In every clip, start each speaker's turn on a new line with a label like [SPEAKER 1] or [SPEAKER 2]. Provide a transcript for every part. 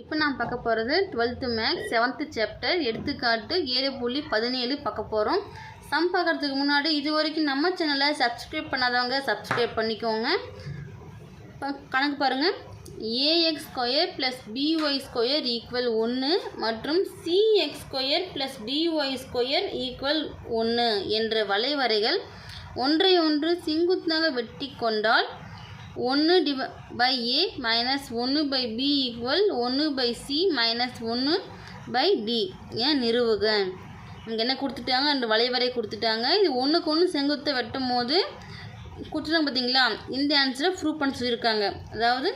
[SPEAKER 1] இப்போ நான் பார்க்க போகிறது டுவெல்த்து மேக்ஸ் செவன்த்து சாப்டர் எடுத்துக்காட்டு ஏழு புள்ளி பதினேழு பார்க்க போகிறோம். சம் பார்க்கறதுக்கு முன்னாடி இது வரைக்கும் நம்ம சேனலை சப்ஸ்கிரைப் பண்ணாதவங்க சப்ஸ்கிரைப் பண்ணிக்கோங்க. இப்போ கணக்கு பாருங்கள் A X square plus B Y square equal ஒன்று மற்றும் C X square plus D Y square equal ஒன்று என்ற வளைவரைகள் ஒன்றை ஒன்று செங்குத்தாக வெட்டி கொண்டால் ஒன்று டிவ பை ஏ மைனஸ் ஒன்று பை பி ஈக்குவல் ஒன்று பை சி மைனஸ் ஒன்று பை டி ஏன் நிறுவுக? இங்கே என்ன கொடுத்துட்டாங்க? ரெண்டு வளைவரை கொடுத்துட்டாங்க. இது ஒன்றுக்கு ஒன்று செங்குத்தை வெட்டும் போது கொடுத்துட்டாங்க பார்த்தீங்களா இந்த ஆன்சரை ப்ரூவ் பண்ண சொல்லியிருக்காங்க. அதாவது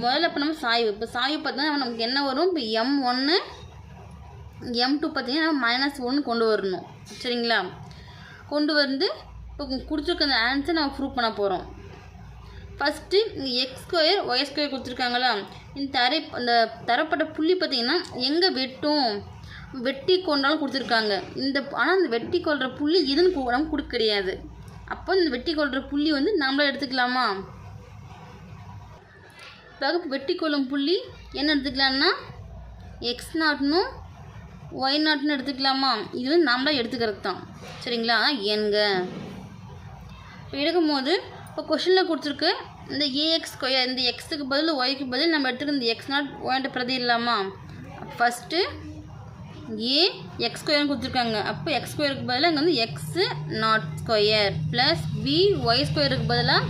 [SPEAKER 1] முதல்ல இப்போ நம்ம சாய்வு. இப்போ சாய்வு பார்த்தீங்கன்னா நமக்கு என்ன வரும்? இப்போ எம் ஒன்று எம் டூ பார்த்தீங்கன்னா மைனஸ் ஒன்று கொண்டு வரணும். சரிங்களா? கொண்டு வந்து இப்போ கொடுத்துருக்க அந்த ஆன்சர் நம்ம ப்ரூவ் பண்ண போகிறோம் ஃபஸ்ட்டு இந்த எக்ஸ் ஸ்கொயர் ஒய் ஸ்கொயர் கொடுத்துருக்காங்களா? இந்த தரை அந்த தரப்பட்ட புள்ளி பார்த்திங்கன்னா எங்கே வெட்டும்? வெட்டி கொண்டாலும் கொடுத்துருக்காங்க. இந்த ஆனால் இந்த வெட்டி கொள்கிற புள்ளி இதுன்னு கு- நமக்கு கொடுக்க கிடையாது. அப்போ இந்த வெட்டி கொள்கிற புள்ளி வந்து நம்மளே எடுத்துக்கலாமா? இப்போ வெட்டி கொள்ளும் புள்ளி என்ன எடுத்துக்கலாம்னா எக்ஸ் நாட்னும் ஒய் நாட்னு எடுத்துக்கலாமா? இது வந்து நம்மளே எடுத்துக்கிறது தான் சரிங்களா எங்க இப்போ எடுக்கும்போது இப்போ கொஷினில் கொடுத்துருக்கு இந்த ஏஎக்ஸ் ஸ்கொயர் இந்த எக்ஸுக்கு பதில் ஒய்க்கு பதில் நம்ம எடுத்துக்க இந்த எக்ஸ் நாட் ஒய்ன்ட்டு பிரதி இல்லாமா? ஃபஸ்ட்டு ஏ எக்ஸ் ஸ்கொயர்னு கொடுத்துருக்காங்க. அப்போ எக்ஸ் ஸ்கொயருக்கு பதிலாக இங்கே வந்து X naught square plus B Y ஸ்கொயருக்கு பதிலாக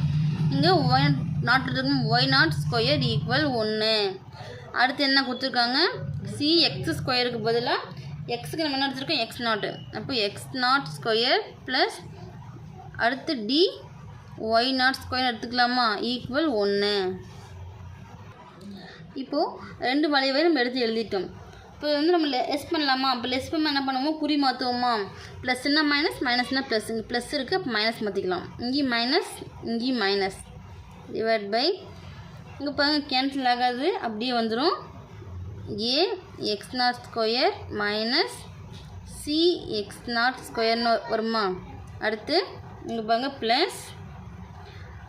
[SPEAKER 1] இங்கே ஒய் நாட் இருக்கும் ஒய் நாட் ஸ்கொயர் ஈக்குவல் ஒன்று அடுத்து என்ன கொடுத்துருக்காங்க? சி எக்ஸ் ஸ்கொயருக்கு பதிலாக எக்ஸுக்கு நம்ம என்ன எடுத்துருக்கோம்? எக்ஸ் நாட்டு அப்போ எக்ஸ் நாட் ஸ்கொயர் ப்ளஸ் அடுத்து டி ஒய் நாட் ஸ்கொயர் எடுத்துக்கலாமா? ஈக்குவல் ஒன்று இப்போது ரெண்டு வளைவை நம்ம எடுத்து எழுதிட்டோம். இப்போ வந்து நம்ம லெஸ் பண்ணலாமா? இப்போ லெஸ் பண்ண என்ன பண்ணுவோம் குறி மாற்றுவோமா ப்ளஸ்னா மைனஸ் மைனஸ்னா ப்ளஸ் இங்கே ப்ளஸ் இருக்குது அப்போ மைனஸ் மாற்றிக்கலாம் இங்கேயும் மைனஸ் இங்கேயும் மைனஸ் டிவைட் பை இங்கே பாருங்க கேன்சல் ஆகாது. அப்படியே வந்துடும் A X naught square minus C X naught ஸ்கொயர்னு வருமா? அடுத்து இங்கே பாருங்க ப்ளஸ்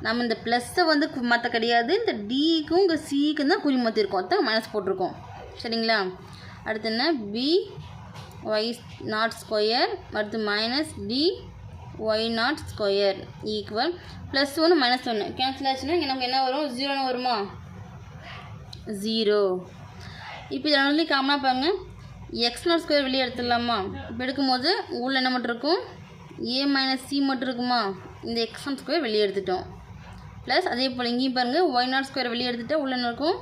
[SPEAKER 1] நம்ம இந்த ப்ளஸ்ஸை வந்து மாற்ற கிடையாது. இந்த டிக்கும் இங்கே சிக்கும் தான் குறி மாற்றிருக்கோம் அதான் மைனஸ் போட்டிருக்கோம். சரிங்களா? அடுத்து என்ன? பி ஒய் நாட் ஸ்கொயர் அடுத்து minus D Y naught square equal plus ஒன்று மைனஸ் ஒன்று கேன்சல் ஆச்சுன்னா இங்கே நமக்கு என்ன வரும்? ஜீரோன்னு வருமா? ஜீரோ இப்போ இதில் ஒன்லி காமனாக பாருங்க. எக்ஸ் நாட் ஸ்கொயர் வெளியே எடுத்துடலாமா? இப்போ எடுக்கும்போது உள்ள என்ன மட்டும் இருக்கும்? ஏ மைனஸ் சி மட்டும் இருக்குமா? இந்த எக்ஸ் நாட் ஸ்கொயர் வெளியே எடுத்துட்டோம். ப்ளஸ் அதே போல் இங்கேயும் பாருங்கள் ஒய் நாட் ஸ்கொயர் வெளியே எடுத்துகிட்டா உள்ள இருக்கும்?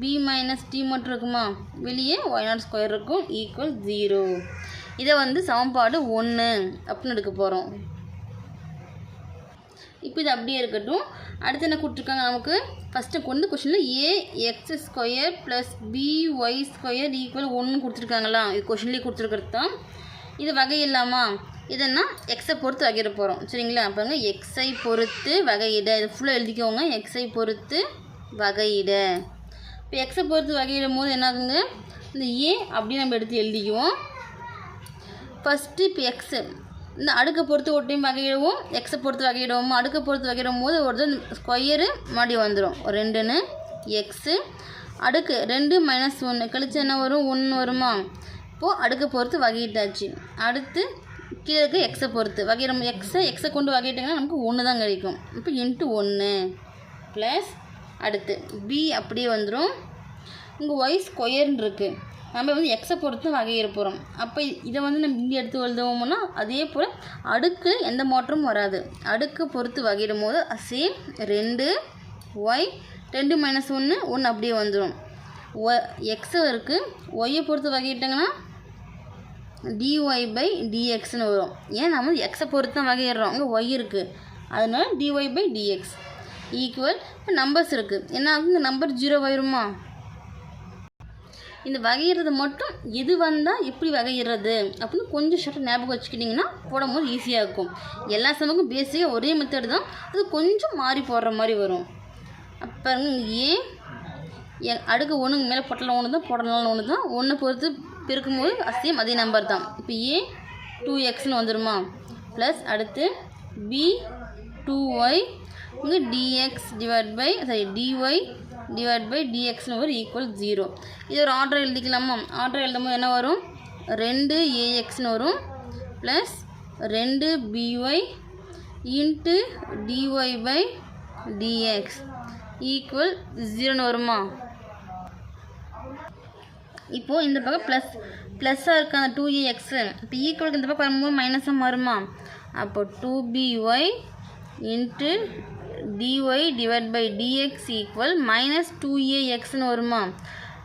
[SPEAKER 1] பி மைனஸ் டி மட்டும் இருக்குமா? வெளியே ஒய் நாட் ஸ்கொயர் இருக்கும் ஈக்குவல் ஜீரோ இதை வந்து சமன்பாடு ஒன்று அப்படின்னு எடுக்க போகிறோம் இப்போ இது அப்படியே இருக்கட்டும். அடுத்து என்ன கொடுத்துருக்காங்க நமக்கு? ஃபஸ்ட்டு கொண்டு கொஷனில் A X square plus B Y square equal ஒன்று கொடுத்துருக்காங்களா? இது கொஷின்லேயே கொடுத்துருக்கிறது தான். இது வகை இல்லாமா? இதென்னா எக்ஸை பொறுத்து வகையிட போகிறோம் சரிங்களா? அப்போங்க எக்ஸை பொறுத்து வகையிட இது ஃபுல்லாக எழுதிக்கோங்க. எக்ஸை பொறுத்து வகையிட. இப்போ எக்ஸை பொறுத்து வகையிடும் போது என்ன ஆகுங்க இந்த ஏ அப்படின்னு நம்ம எடுத்து எழுதிக்குவோம். ஃபஸ்ட்டு இப்போ எக்ஸு இந்த அடுக்கை பொறுத்து ஒரு டைம் வகையிடுவோம். எக்ஸை பொறுத்து வகையிடுவோம். அடுக்கை பொறுத்து வகையிடும் போது ஒரு ஸ்கொயரு மறுபடி வந்துடும் ஒரு ரெண்டுன்னு எக்ஸு அடுக்கு ரெண்டு மைனஸ் ஒன்று கழிச்சு என்ன வரும்? ஒன்று வருமா? இப்போது அடுக்கை பொறுத்து வகையிட்டாச்சு. அடுத்து கீழே இருக்க எக்ஸை பொறுத்து வகையிடும் எக்ஸை எக்ஸை கொண்டு வகையிட்டிங்கன்னா நமக்கு ஒன்று தான் கிடைக்கும். இப்போ இன்ட்டு ஒன்று ப்ளஸ் அடுத்து பி அப்படியே வந்துடும் இங்கே ஒய் ஸ்கொயர்னு இருக்குது நம்ம வந்து எக்ஸை பொறுத்து வகையிட போகிறோம் அப்போ இதை வந்து நம்ம இங்கே எடுத்து எழுதுவோம்னா அதே போல் அடுக்கு எந்த மாற்றமும் வராது. அடுக்கு பொறுத்து வகையிடும் போது சேம் ரெண்டு ஒய் ரெண்டு மைனஸ் ஒன்று ஒன்று அப்படியே வந்துடும் ஒ எக்ஸை இருக்குது ஒய்யை பொறுத்து வகையிட்டாங்கன்னா டிஒய் பை டிஎக்ஸ்னு வரும். ஏன்? நம்ம வந்து எக்ஸை பொறுத்து தான் வகையிடுறோம். அங்கே ஒய் இருக்குது அதனால D Y by D X equal இப்போ நம்பர்ஸ் இருக்குது என்ன ஆகும் இந்த நம்பர் ஜீரோ வருமா இந்த வகையிறது மட்டும் எது வந்தால் எப்படி வகையிறது அப்படின்னு கொஞ்சம் ஷார்ட்டாக ஞாபகம் வச்சுக்கிட்டிங்கன்னா போடும்போது ஈஸியாக இருக்கும். எல்லா சமக்கும் பேசிக்காக ஒரே மெத்தடு தான். அது கொஞ்சம் மாறி போடுற மாதிரி வரும். அப்போ ஏன் அடுக்கு ஒன்றுக்கு மேலே பொட்டலம் ஒன்று தான் போடலாம் ஒன்று தான் ஒன்று பொறுத்து பெருக்கும்போது அசியம் அதே நம்பர் தான். இப்போ ஏ டூ எக்ஸ்னு வந்துடுமா ப்ளஸ் அடுத்து பி டூ ஒய் இங்கே D X divide by sorry D Y divide by டிஎக்ஸ்னு வரும் ஈக்குவல் ஜீரோ இது ஒரு ஆர்டர் எழுதிக்கலாமா? ஆர்டர் எழுதும்போது என்ன வரும்? ரெண்டு ஏஎக்ஸ்னு வரும். ப்ளஸ் ரெண்டு B Y into D Y by D X equal ஜீரோன்னு வருமா? இப்போது இந்த பக்கம் ப்ளஸ் ப்ளஸ்ஸாக இருக்க அந்த டூ ஏ எக்ஸு இப்போ ஈக்குவலுக்கு இந்த பக்கம் வரும்போது மைனஸாக மாறுமா? அப்போ two B Y into D Y divide by D X equal minus two A எக்ஸ்னு வருமா?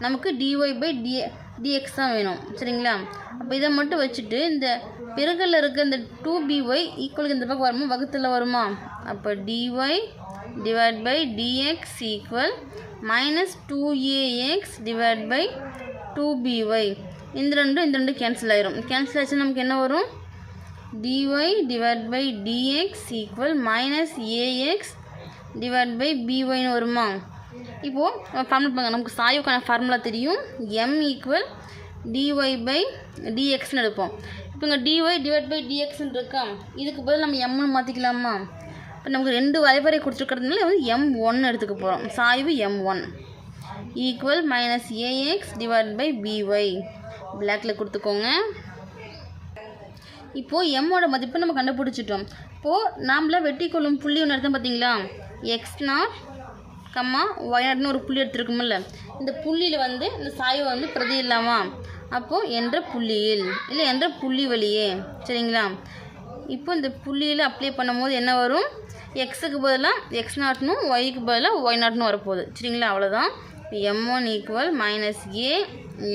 [SPEAKER 1] நமக்கு டிஒய் பை டி டிஎக்ஸ் தான் வேணும். சரிங்களா? அப்போ இதை மட்டும் வச்சுட்டு இந்த பிறகில் இருக்க இந்த டூ பி ஒய் ஈக்குவலுக்கு இந்த பக்கம் வருமா வகுத்தில் வருமா? அப்போ D Y divide by D X equal minus two A X divide by two B Y இந்த ரெண்டும் இந்த ரெண்டு கேன்சல் ஆயிரும். கேன்சல் ஆச்சு நமக்கு என்ன வரும்? D Y divide by D X equal minus A X divide by பிஒய்னு வருமா? இப்போது ஃபார்முலா பாருங்க. நமக்கு சாய்வுக்கான ஃபார்முலா தெரியும். M equal D Y by டிஎக்ஸ்னு எடுப்போம். இப்போ இங்கே டிஒய் டிவைட் பை டிஎக்ஸ்னு இருக்கா? இதுக்கு பதில் நம்ம எம்னு மாற்றிக்கலாமா இப்போ நமக்கு ரெண்டு வரைவரை கொடுத்துருக்கிறதுனால வந்து எம் ஒன் எடுத்துக்க போகிறோம் சாய்வு m one equal minus a x divide by b y பிளாக்கில் கொடுத்துக்கோங்க. இப்போது எம்மோட மதிப்பு நம்ம கண்டுபிடிச்சிட்டோம். இப்போது நாம்லாம் வெட்டி கொள்ளும் புள்ளி ஒன்று எடுத்தோம் பார்த்தீங்களா எக்ஸ் நாட் கம்மா ஒயர்னு ஒரு புள்ளி எடுத்துருக்கோம்ல. இந்த புள்ளியில் வந்து இந்த சாய்வை வந்து பிரதி இல்லாமா? அப்போது என்ற புள்ளியில் இல்லை என்ற புள்ளி வழியே. சரிங்களா? இப்போ இந்த புள்ளியில் அப்ளை பண்ணும்போது என்ன வரும்? எக்ஸுக்கு பதிலாக எக்ஸ் நாட்னும் ஒய்க்கு பதிலாக ஒய் நாட்னு வரப்போகுது. சரிங்களா? அவ்வளோதான் m one equal minus a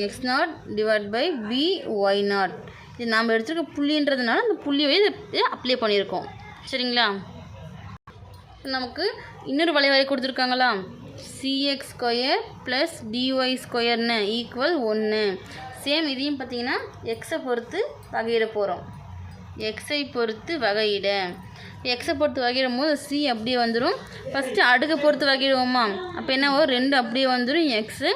[SPEAKER 1] x nought divide by b y nought இது நாம் எடுத்துருக்க புள்ளின்றதுனால அந்த புள்ளியை இதை அப்ளை பண்ணியிருக்கோம். சரிங்களா? நமக்கு இன்னொரு வழி கொடுத்துருக்காங்களா? C x square plus d y ஸ்கொயர்னு ஈக்குவல் ஒன்று சேம் இதையும் பார்த்தீங்கன்னா எக்ஸை பொறுத்து வகையிட போகிறோம் எக்ஸை பொறுத்து வகையிட. எக்ஸை பொறுத்து வகையிடும் போது சி அப்படியே வந்துடும் ஃபஸ்ட்டு அடுக்கை பொறுத்து வகையிடுவோமா? அப்போ என்ன வரும்? ரெண்டு அப்படியே வந்துடும் எக்ஸு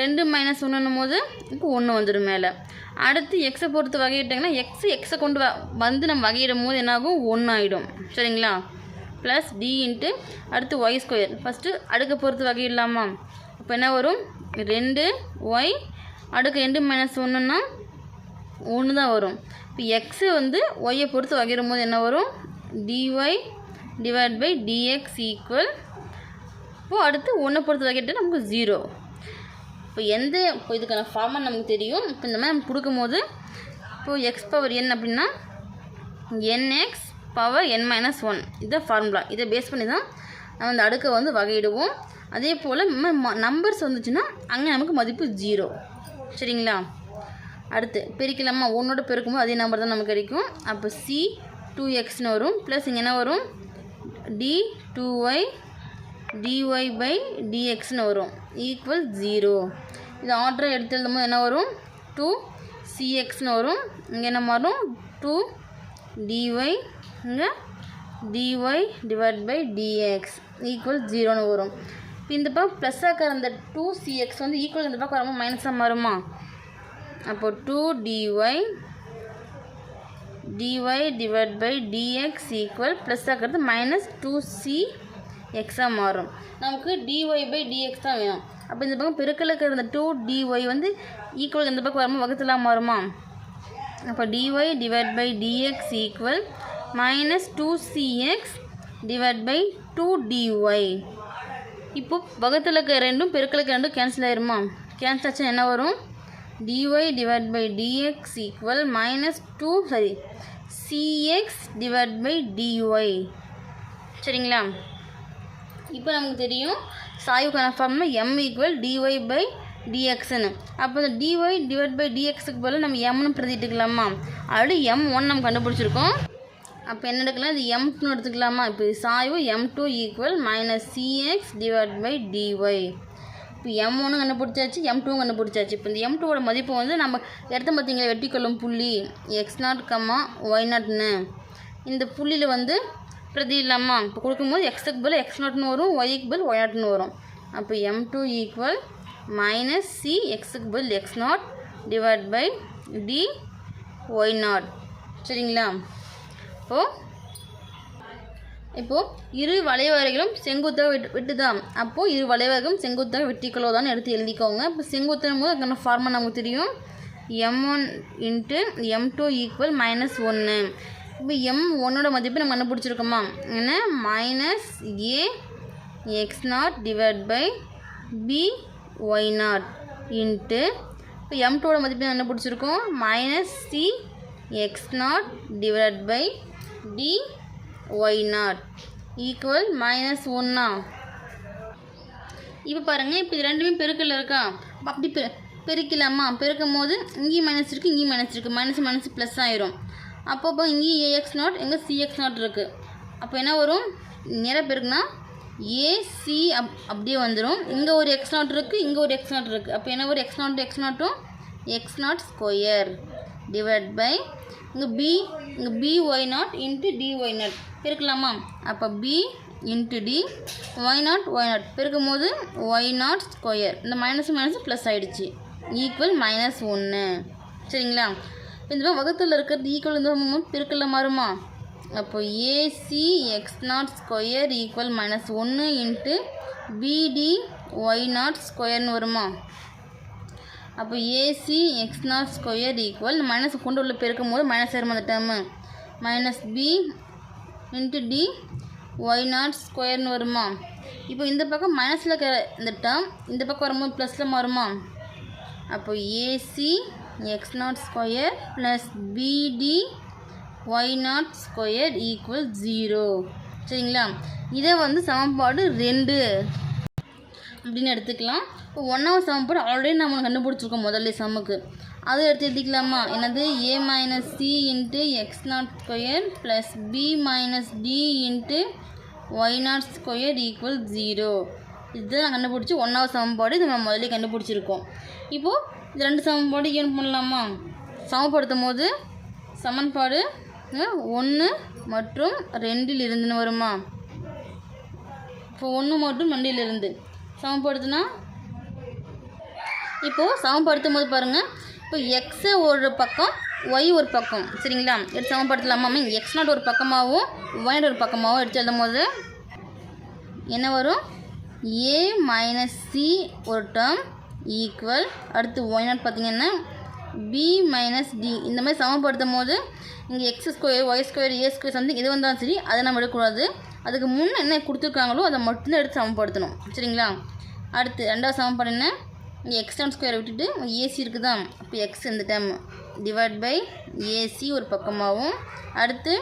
[SPEAKER 1] ரெண்டு மைனஸ் ஒன்றுன்னும் போது இப்போ ஒன்று வந்துடும் மேலே. அடுத்து எக்ஸை பொறுத்து வகையிட்டாங்கன்னா எக்ஸ் எக்ஸை கொண்டு வ வந்து நம்ம வகையிடும் போது என்னாகும்? ஒன்று ஆகிடும் சரிங்களா? ப்ளஸ் டி இன்ட்டு அடுத்து ஒய் ஸ்கொயர் ஃபஸ்ட்டு அடுக்கை பொறுத்து வகையிடலாமா? அப்போ என்ன வரும்? ரெண்டு ஒய் அடுக்கு ரெண்டு மைனஸ் ஒன்றுன்னா ஒன்று தான் வரும். இப்போ எக்ஸு வந்து ஒய்யை பொறுத்து வகையிடும் போது என்ன வரும்? D y divide by d x equal இப்போது அடுத்து ஒன்றை பொறுத்து வகையிட்டு நமக்கு ஜீரோ இப்போ எந்த இப்போ இதுக்கான ஃபார்மாக நமக்கு தெரியும். இப்போ இந்த மாதிரி நம்ம கொடுக்கும்போது இப்போது எக்ஸ் பவர் என் அப்படின்னா n x power n minus one இதான் ஃபார்முலா இதை பேஸ் பண்ணி தான் நம்ம இந்த அடுக்கை வந்து வகையிடுவோம். அதே போல் நம்பர்ஸ் வந்துச்சுன்னா அங்கே நமக்கு மதிப்பு ஜீரோ சரிங்களா? அடுத்து பிரிக்கலாமா? ஒன்னோட பெருக்கும்போது அதே நம்பர் தான் நமக்கு கிடைக்கும். அப்போ சி டூ எக்ஸ்னு வரும். ப்ளஸ் இங்கே என்ன வரும்? D two y d y by டிஎக்ஸ்னு வரும். ஈக்குவல் ஜீரோ இது ஆர்டரை எடுத்து எழுதும்போது என்ன வரும்? டூ சிஎக்ஸ்னு வரும். இங்கே என்ன வரும் டூ டிஒய் இங்கே d y divide by d x equal ஜீரோன்னு வரும். இப்போ இந்த பக்கம் ப்ளஸ்ஸாக இருக்கிற அந்த டூ சிஎக்ஸ் வந்து ஈக்குவல் இந்த பக்கம் வரும்போது மைனஸாக மாறுமா? அப்போ two d y d y divide by d x equal plus ஆக்கிறது minus two c எக்ஸாக மாறும். நமக்கு டிஒய் பை டிஎக்ஸ் தான் வேணும். அப்போ இந்த பக்கம் பெருக்கலுக்கு இருந்த டூ டிஒய் வந்து ஈக்குவல் இந்த பக்கம் வரும்போது வகுத்துலாம் மாறுமா? அப்போ d y divide by d x equal minus two c x divide by two d y இப்போ வகுத்தில் ரெண்டும் பெருக்கலுக்கு ரெண்டும் கேன்சல் ஆயிருமா? கேன்சல் ஆச்சுன்னா என்ன வரும்? D y divide by d x equal minus two sorry c x divide by d y சரிங்களா? இப்போ நமக்கு தெரியும் சாயுக்கான ஃபார்ம்னா m equal d y by டிஎக்ஸ்னு அப்போ இந்த டிஒய் டிவைட் பை டிஎக்ஸுக்கு பதில் நம்ம எம்னு பிரதிட்டுக்கலாமா ஆல்ரெடி எம் ஒன் நம்ம கண்டுபிடிச்சிருக்கோம். அப்போ என்ன எடுக்கலாம்? இது எம் டூ எடுத்துக்கலாமா? இப்போ சாய்வு m two equal minus c x divide by d y இப்போ எம் ஒன்று கண்டுபிடிச்சாச்சு எம் டூ கண்டுபிடிச்சாச்சு. இப்போ இந்த எம் டூவோட மதிப்பு வந்து நம்ம இடத்த பார்த்தீங்களா வெட்டிக்கொள்ளும் புள்ளி எக்ஸ் நாட் கம்மா ஒய் நாட்னு இந்த புள்ளியில் வந்து பிரதி இல்லாமா இப்போ கொடுக்கும்போது எக்ஸுக்கு பதில் எக்ஸ் நாட்னு வரும் ஒய்க்கு பதில் ஒய் நாட்னு வரும். அப்போ m two equal minus c எக்ஸுக்கு பதில் x nought divide by d y nought சரிங்களா? இப்போது இப்போது இரு வளைவரைகளும் செங்குத்தாக விட்டு விட்டுதான். அப்போது இரு வளைவரைகளும் செங்குத்தாக வெட்டிக்கொள்வதான்னு எடுத்து எழுதிக்கோங்க. இப்போ செங்குத்தும் போது அதுக்கான ஃபார்மா நமக்கு தெரியும். M one into m two equal minus ஒன்று இப்போ எம் ஒன்னோட மதிப்பு நம்ம கண்டுபிடிச்சிருக்கோமா? என்ன? Minus a x nought divide by b y nought into இப்போ எம் டூட மதிப்பு கண்டுபிடிச்சிருக்கோம். Minus c x nought divide by d y nought equal minus ஒன்றா இப்போ பாருங்கள் இப்போ இது ரெண்டுமே பெருக்கில் இருக்கா? அப்படி பெ பெருக்கலாமா? பெருக்கும் போது இங்கேயும் மைனஸ் இருக்குது இங்கேயும் மைனஸ் இருக்குது மைனஸ் மைனஸ் ப்ளஸ் ஆயிரும். அப்போ இப்போ இங்கேயும் ஏஎக்ஸ் நாட் எங்கே சிஎக்ஸ் நாட் இருக்குது அப்போ என்ன வரும்? நேராக பெருக்குனா ஏசி அப் அப்படியே வந்துடும் இங்கே ஒரு எக்ஸ் நாட் இருக்குது இங்கே ஒரு எக்ஸ் நாட் இருக்குது அப்போ என்ன ஒரு எக்ஸ் நாட் எக்ஸ் நாட்டும் x nought square divide by இங்கே பி இங்கே b y nought into d y nought பெருக்கலாமா? அப்போ b into d y nought y nought பெருக்கும் போது ஒய் நாட் ஸ்கொயர் இந்த மைனஸ் மைனஸ் ப்ளஸ் ஆகிடுச்சு ஈக்குவல் மைனஸ் ஒன்று சரிங்களா? இப்போ இந்த வகுத்தில் இருக்கிறது ஈக்குவல் இந்த பெருக்கல்ல மாறுமா? அப்போ a c x nought square equal minus ஒன்று into b d y nought ஸ்கொயர்னு வருமா? அப்போ a c x nought square equal minus கொண்டு உள்ள பெருக்கும் போது மைனஸ் ஆயிரும் அந்த term minus b into d y nought ஸ்கொயர்னு வருமா? இப்போ இந்த பக்கம் மைனஸில் இருக்கிற இந்த டேர்ம் இந்த பக்கம் வரும்போது ப்ளஸில் வருமா அப்போ a c x nought square plus b d y nought square equal zero சரிங்களா? இதை வந்து சமன்பாடு ரெண்டு அப்படின்னு எடுத்துக்கலாம். இப்போ ஒன்றாவது சமன்பாடு ஆல்ரெடி நம்ம கண்டுபிடிச்சிருக்கோம் முதல்ல சம்முக்கு அதை எடுத்து எழுதிக்கலாமா? என்னது? A minus c into x nought square plus b minus d into y nought square equal zero இதுதான் கண்டுபிடிச்சி ஒன்றாவது சமன்பாடு இது நம்ம முதல்ல கண்டுபிடிச்சிருக்கோம். இப்போது இது ரெண்டு சமன்பாடு ஏன் பண்ணலாமா? சமப்படுத்தும் போது சமன்பாடு ஒன்று மற்றும் ரெண்டில் இருந்துன்னு வருமா? இப்போ ஒன்று மற்றும் ரெண்டிலிருந்து சமப்படுத்தினா இப்போது சமப்படுத்தும் போது பாருங்கள் இப்போ எக்ஸு ஒரு பக்கம் ஒய் ஒரு பக்கம். சரிங்களா? எடுத்து சமப்படுத்தலாமா மீன் எக்ஸ் நாட் ஒரு பக்கமாகவும் ஒய் நாட் ஒரு பக்கமாகவும் எடுத்து எழுதும் போது என்ன வரும்? ஏ மைனஸ் சி ஒரு டேர்ம் ஈக்குவல் அடுத்து ஒய் நாட் பார்த்தீங்கன்னா பி மைனஸ் டி இந்த மாதிரி சமப்படுத்தும் போது இங்கே x square y square a square something எது வந்தாலும் சரி அதை நம்ம எடுக்கக்கூடாது. அதுக்கு முன்னே என்ன கொடுத்துருக்காங்களோ அதை மட்டும்தான் எடுத்து சமப்படுத்தணும் சரிங்களா? அடுத்து ரெண்டாவது சமன்பாடு இங்கே எக்ஸ் டேம் ஸ்கொயரை விட்டுட்டு ஏசி இருக்குதா அப்போ எக்ஸ் இந்த டேம் டிவைட் பை ஏசி ஒரு பக்கமாகவும் அடுத்து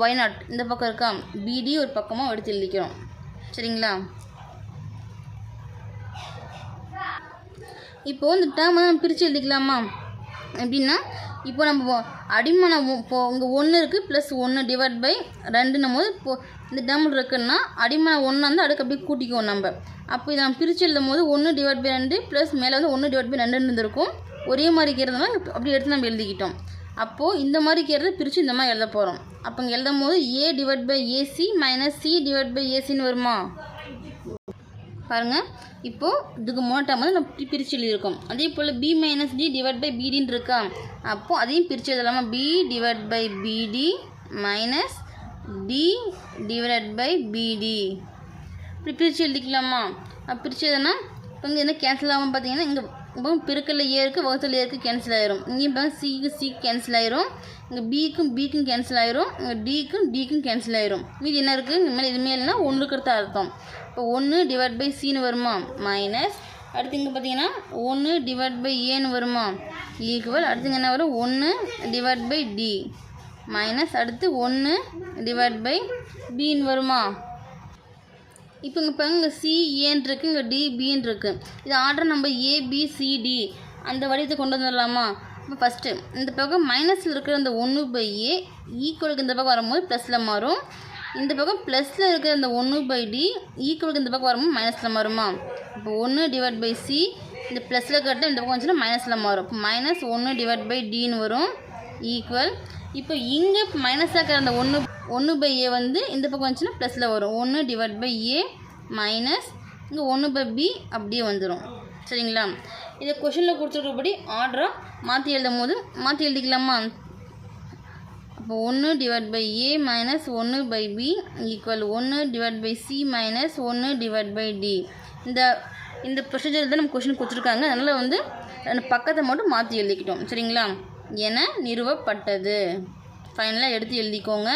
[SPEAKER 1] ஒய் நாட் இந்த பக்கம் இருக்கா பிடி ஒரு பக்கமாக எடுத்து எழுதிக்கிறோம். சரிங்களா? இப்போது இந்த டேர்ம் நம்ம பிரித்து எழுதிக்கலாமா? எப்படின்னா இப்போ நம்ம அடிமானம் இப்போ இங்கே ஒன்று இருக்குது ப்ளஸ் ஒன்று டிவைட் பை ரெண்டுன்னும் போது இப்போ இந்த டேமில் இருக்குன்னா அடிமானம் ஒன்று வந்து அடுக்கு அப்படியே கூட்டிக்குவோம் நம்ம. அப்போ இதை நான் பிரித்து எழுதும் போது ஒன்று டிவைட் பை ரெண்டு ப்ளஸ் மேலே வந்து ஒன்று டிவைட் பை ரெண்டுன்னு இருந்திருக்கும். ஒரே மாதிரி இருக்கிறதுனால அப்படி எடுத்து நம்ம எழுதிக்கிட்டோம். அப்போது இந்த மாதிரி கேரதை பிரித்து இந்த மாதிரி எழுத போகிறோம் அப்போ இங்கே எழுதும் போது a divide by a c minus c divide by ஏசின்னு வருமா? பாருங்கள் இப்போது இதுக்கு மோட்டாக வந்து நம்ம பிரித்து எழுதியிருக்கோம். அதே போல் b minus d divide by பிடின்னு இருக்கா? அப்போது அதையும் பிரித்து எழுதலாமா? B divide by b d minus d divide by b d இப்படி பிரித்து எழுதிக்கலாமா? அப்போ பிரித்து எழுதுனா இப்போ இங்கே என்ன கேன்சல் ஆகும் பார்த்தீங்கன்னா இங்கே இப்போ பெருக்கல்ல ஏ இருக்குது வகுத்தல் ஏ இருக்குது கேன்சல் ஆயிரும். இங்கே இப்போ சிக்கு சி கேன்சல் ஆயிரும். இங்கே பிக்கும் பிக்கும் கேன்சல் ஆயிரும். இங்கே டிக்கும் டிக்கும் கேன்சல் ஆயிரும். மீதி என்ன இருக்குது இந்த மாதிரி எதுவுமே இல்லைன்னா ஒன்று இருக்கிறத அர்த்தம். இப்போ ஒன்று டிவைட் பை சின்னு வருமா? மைனஸ் அடுத்து இங்கே பார்த்தீங்கன்னா ஒன்று டிவைட் பை ஏன்னு வருமா? ஈக்குவல் அடுத்து இங்கே என்ன வரும்? ஒன்று டிவைட் பை டி மைனஸ் அடுத்து ஒன்று டிவைட் பை பின்னு வருமா? இப்போ இங்கே பாருங்க இங்கே சி ஏன் இருக்குது இங்கே டி பின்னு இருக்குது இது ஆர்டர் நம்ம ஏபிசிடி அந்த வடிவத்தை கொண்டு வந்துடலாமா? இப்போ ஃபஸ்ட்டு இந்த பக்கம் மைனஸில் இருக்கிற அந்த ஒன்று பை ஏ ஈக்குவலுக்கு இந்த பக்கம் வரும்போது ப்ளஸில் மாறும். இந்த பக்கம் ப்ளஸில் இருக்கிற அந்த ஒன்று பை டி ஈக்குவலுக்கு இந்த பக்கம் வரும்போது மைனஸில் மாறுமா? இப்போ ஒன்று டிவைட் பை சி இந்த ப்ளஸில் கட்ட இந்த பக்கம் வந்துச்சுன்னா மைனஸில் மாறும். இப்போ மைனஸ் ஒன்று டிவைட் பை டின்னு வரும். ஈக்குவல் இப்போ இங்கே மைனஸாக இருக்கிற அந்த ஒன்று ஒன்று பை ஏ வந்து இந்த பக்கம் வந்துச்சுன்னா ப்ளஸில் வரும். ஒன்று டிவைட் பை ஏ மைனஸ் இங்கே ஒன்று பை பி அப்படியே வந்துடும் சரிங்களா? இதை கொஷனில் கொடுத்துருக்கபடி ஆர்டராக மாற்றி எழுதும் போது மாற்றி எழுதிக்கலாமா? அப்போ ஒன்று டிவைட் பை ஏ மைனஸ் ஒன்று பை பி ஈக்குவல் ஒன்று டிவைட் பை சி மைனஸ் ஒன்று டிவைட் பை டி இந்த இந்த ப்ரொசீஜர் தான் நம்ம கொஷின் கொடுத்துருக்காங்க. அதனால் வந்து அந்த பக்கத்தை மட்டும் மாற்றி எழுதிக்கிட்டோம். சரிங்களா? என நிறுவப்பட்டது. ஃபைனலாக எடுத்து எழுதிக்கோங்க.